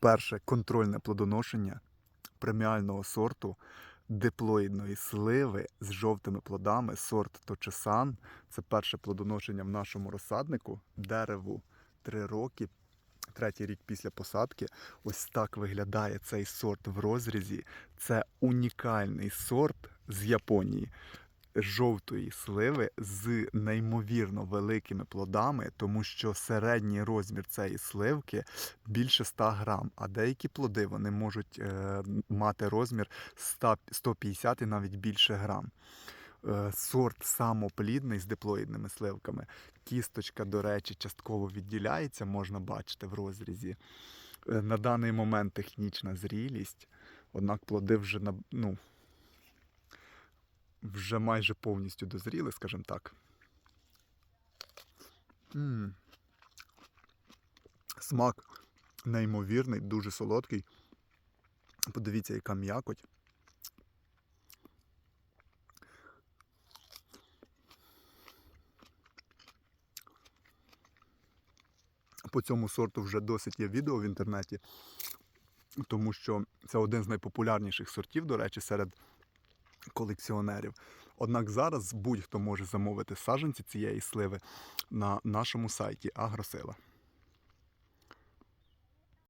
перше контрольне плодоношення преміального сорту диплоїдної сливи з жовтими плодами, сорт Точесан. Це перше плодоношення в нашому розсаднику. Дереву 3 роки, третій рік після посадки. Ось так виглядає цей сорт в розрізі. Це унікальний сорт з Японії. Жовтої сливи з неймовірно великими плодами, тому що середній розмір цієї сливки більше 100 грам, а деякі плоди вони можуть е, мати розмір 100, 150 і навіть більше грам. Е, сорт самоплідний з диплоїдними сливками. Кісточка, до речі, частково відділяється, можна бачити в розрізі. Е, на даний момент технічна зрілість, однак плоди вже на, ну, вже майже повністю дозріли, скажімо так. м Смак неймовірний, дуже солодкий. Подивіться, яка м'якоть. По цьому сорту вже досить є відео в інтернеті, тому що це один з найпопулярніших сортів, до речі, серед колекціонерів. Однак зараз будь-хто може замовити саджанці цієї сливи на нашому сайті Агросила.